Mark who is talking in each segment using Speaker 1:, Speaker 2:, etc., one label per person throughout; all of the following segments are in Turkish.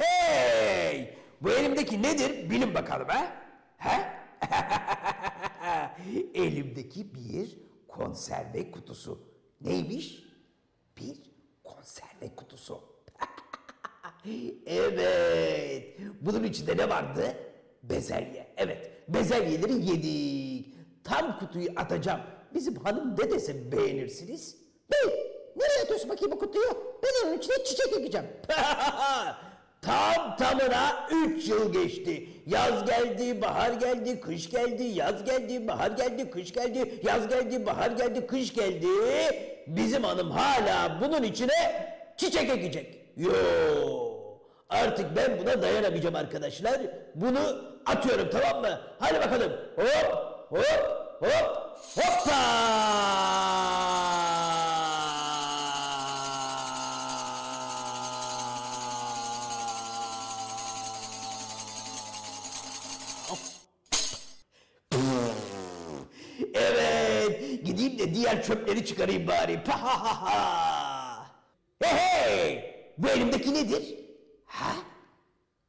Speaker 1: Hey! Bu elimdeki nedir? Bilin bakalım ha? Ha? Elimdeki bir konserve kutusu. Neymiş? Bir konserve kutusu. evet. Bunun içinde ne vardı? Bezelye. Evet. Bezelyeleri yedik. Tam kutuyu atacağım. Bizim hanım ne dese beğenirsiniz? Bey, nereye atıyorsun bakayım bu kutuyu? Ben onun içine çiçek ekeceğim. Tam tamına 3 yıl geçti. Yaz geldi, bahar geldi, kış geldi, yaz geldi, bahar geldi, kış geldi, yaz geldi, bahar geldi, kış geldi. Bizim hanım hala bunun içine çiçek ekecek. Yo. Artık ben buna dayanamayacağım arkadaşlar. Bunu atıyorum tamam mı? Hadi bakalım. Hop hop hop Evet, diğer çöpleri çıkarayım bari. Pa ha ha ha. Hey hey, bu elimdeki nedir? Ha?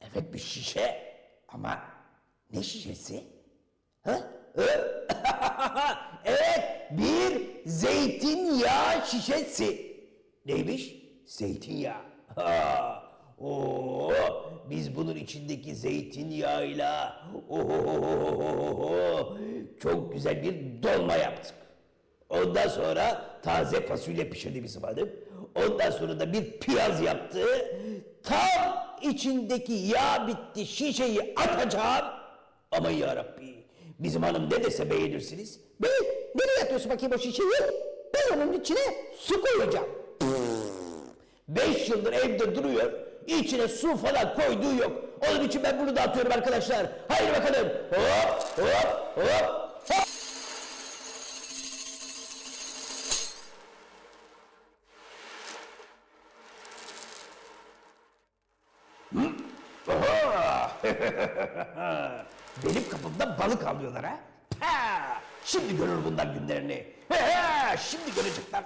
Speaker 1: Evet bir şişe. Ama ne şişesi? Ha? Hı? evet, bir zeytinyağı şişesi. Neymiş? Zeytinyağı. Ha. Oo, biz bunun içindeki zeytinyağıyla ohohohoho, çok güzel bir dolma yaptık. Ondan sonra taze fasulye pişirdi bizim hanım. Ondan sonra da bir piyaz yaptı. Tam içindeki yağ bitti şişeyi atacağım. Aman yarabbi bizim hanım ne dese beğenirsiniz. Bey nereye atıyorsun bakayım o şişeyi? Ben onun içine su koyacağım. Beş yıldır evde duruyor. İçine su falan koyduğu yok. Onun için ben bunu da atıyorum arkadaşlar. Haydi bakalım. Hop hop hop hop. Oha! Benim kapımda balık alıyorlar ha. ha! Şimdi görür bunlar günlerini. He he! Şimdi görecekler.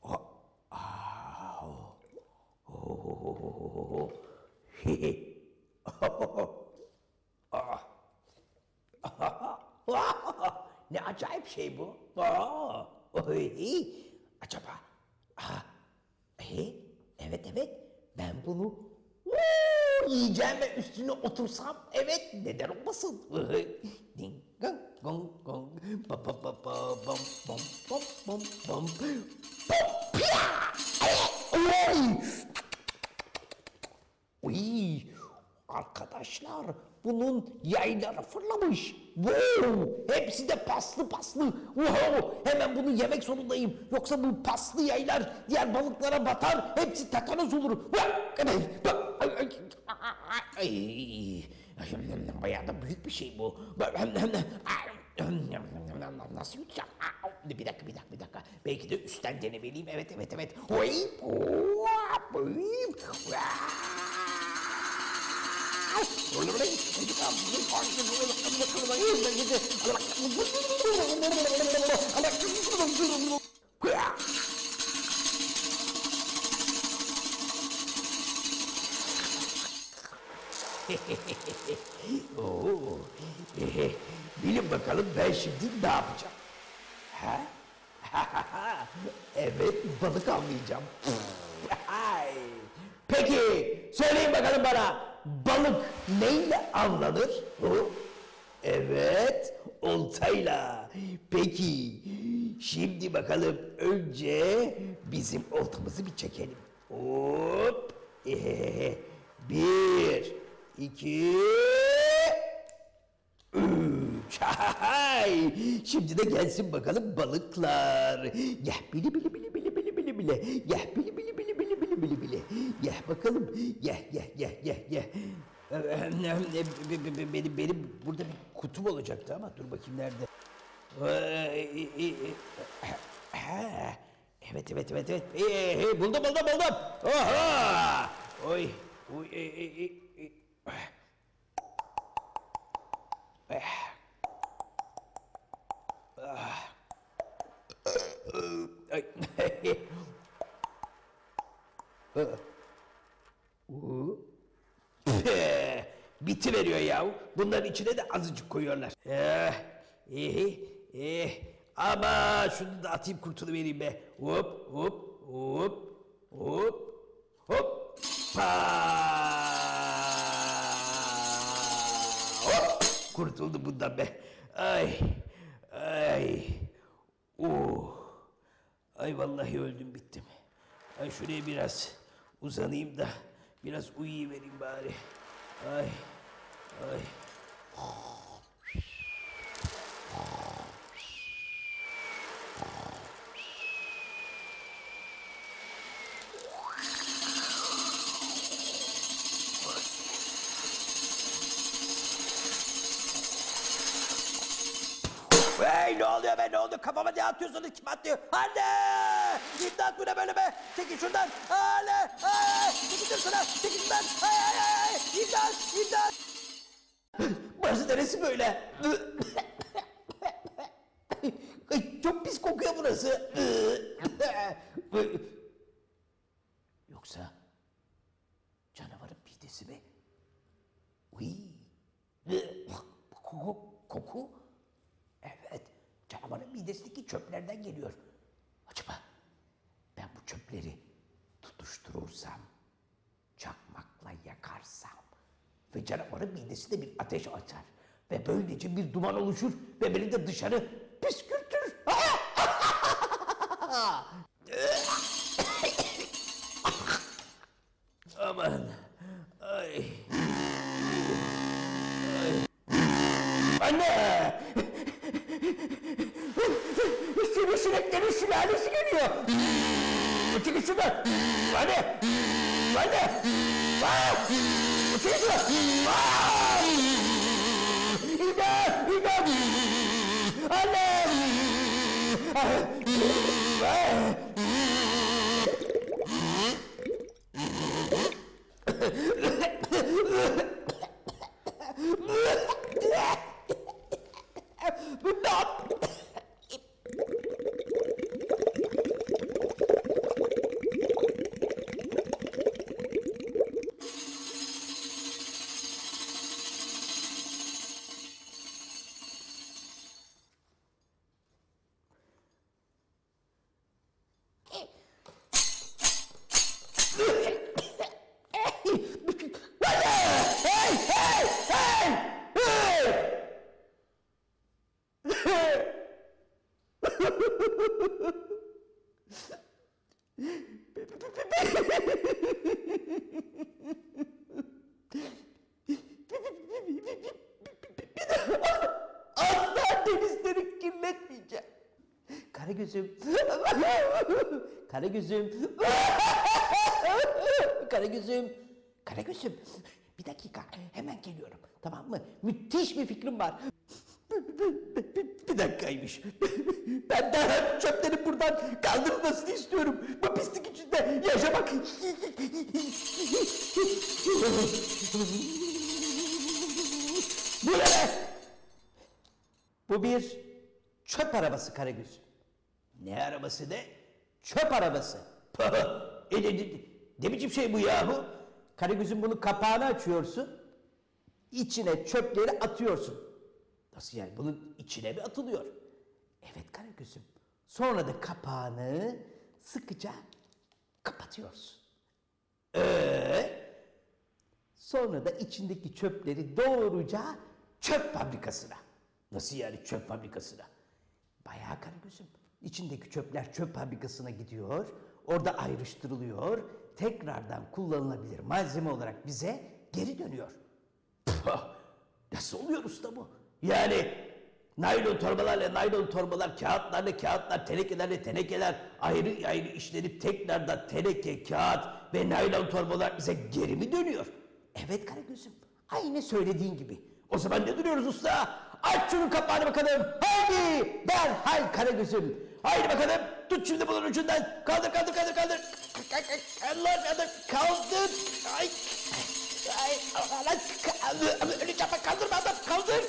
Speaker 1: Hop!
Speaker 2: Ne oluyor canım?
Speaker 1: ne acayip şey bu. Aa, e, evet evet ben bunu yiyeceğim ve üstüne otursam evet neden olmasın? Ding gong gong gong ba ba ba ba bam bam bam piya! Oy! Uy, arkadaşlar bunun yayları fırlamış. Wow, hepsi de paslı paslı. Wow, hemen bunu yemek zorundayım. Yoksa bu paslı yaylar diğer balıklara batar. Hepsi tetanos olur. Ay, bayağı da büyük bir şey bu. Nasıl yutacağım? Bir dakika, bir dakika, bir dakika. Belki de üstten denemeliyim. Evet, evet, evet. Şimdi ne yapacağım? Ha? evet balık almayacağım. Ay. Peki söyleyin bakalım bana balık neyle avlanır? Evet oltayla. Peki şimdi bakalım önce bizim oltamızı bir çekelim. Hop. Ee, bir, iki, Şimdi de gelsin bakalım balıklar. Yah bili bili bili bili bili bili bili. Yah bili bili bili bili bili bili bili. Yah bakalım. Yah yah yah yah yah. Benim, benim burada bir kutum olacaktı ama dur bakayım nerede. Ee, Ha, Evet evet evet evet. Ee, ee, buldum buldum buldum. Oha! Oy. Oy. e, e, e, e. Ay. Oo. Püh, Biti veriyor ya. Bunların içine de azıcık koyuyorlar. Eh, iyi, iyi. Ama şunu da atayım kurtuluvereyim be. Hop, hop, hop, hop, hop. Pa! Hop! Kurtuldum bundan be. Ay, ay. Oh. Ay vallahi öldüm bittim. Ay şuraya biraz uzanayım da biraz uyuyuvereyim bari. Ay, ay. Hey ne oluyor be ne oldu kafama ne atıyorsunuz kim atıyor? Anne! İmdat bu ne böyle be? Çekil şuradan! Anne! Ay! Çekil şuradan! Çekil şuradan! Ay ay ay! İmdat! İmdat! Burası neresi böyle? Ay, çok pis kokuyor burası. Yoksa canavarın midesi mi? Uy. Koku, koku. Midesindeki çöplerden geliyor. Acaba ben bu çöpleri tutuşturursam, çakmakla yakarsam ve canavarın midesinde bir ateş açar ve böylece bir duman oluşur ve beni de dışarı püskürtür. Aman, ay. Anne! Sineklerin sülalesi geliyor. Çıkın şuradan. Anne! Anne! Aa! Çıkın şuradan. Aa! İmdat! İmdat! Anne! Ah! Asla denizleri kirletmeyeceğim. Karagöz'üm. Karagöz'üm. Karagöz'üm. Karagöz'üm. Bir dakika hemen geliyorum. Tamam mı? Müthiş bir fikrim var. Bir dakikaymış. Ben derhal çöplerin buradan kaldırılmasını istiyorum. Bu pislik içinde yaşamak. Bu ne? Bu bir çöp arabası Karagöz. Ne arabası ne? Çöp arabası. e, ne, ne, ne biçim şey bu yahu? Karagöz'ün bunu kapağını açıyorsun. içine çöpleri atıyorsun. Nasıl yani? Bunun içine mi atılıyor? Evet Karagöz'üm. Sonra da kapağını sıkıca kapatıyorsun. Ee? Sonra da içindeki çöpleri doğruca çöp fabrikasına. Nasıl yani çöp fabrikasına? Bayağı Karagöz'üm. İçindeki çöpler çöp fabrikasına gidiyor. Orada ayrıştırılıyor. Tekrardan kullanılabilir malzeme olarak bize geri dönüyor. Puh, Nasıl oluyor usta bu? Yani Naylon torbalarla naylon torbalar, kağıtlarla kağıtlar, tenekelerle tenekeler ayrı ayrı işlenip tekrardan teneke, kağıt ve naylon torbalar bize geri mi dönüyor? Evet Karagöz'üm. Aynı söylediğin gibi. O zaman ne duruyoruz usta? Aç şunun kapağını bakalım. Haydi derhal Karagöz'üm. Haydi bakalım. Tut şimdi bunun ucundan. Kaldır kaldır kaldır kaldır. Allah kaldır. Kaldır. Ay. Ay. Allah. Öleceğim ben kaldırma adam. Kaldır.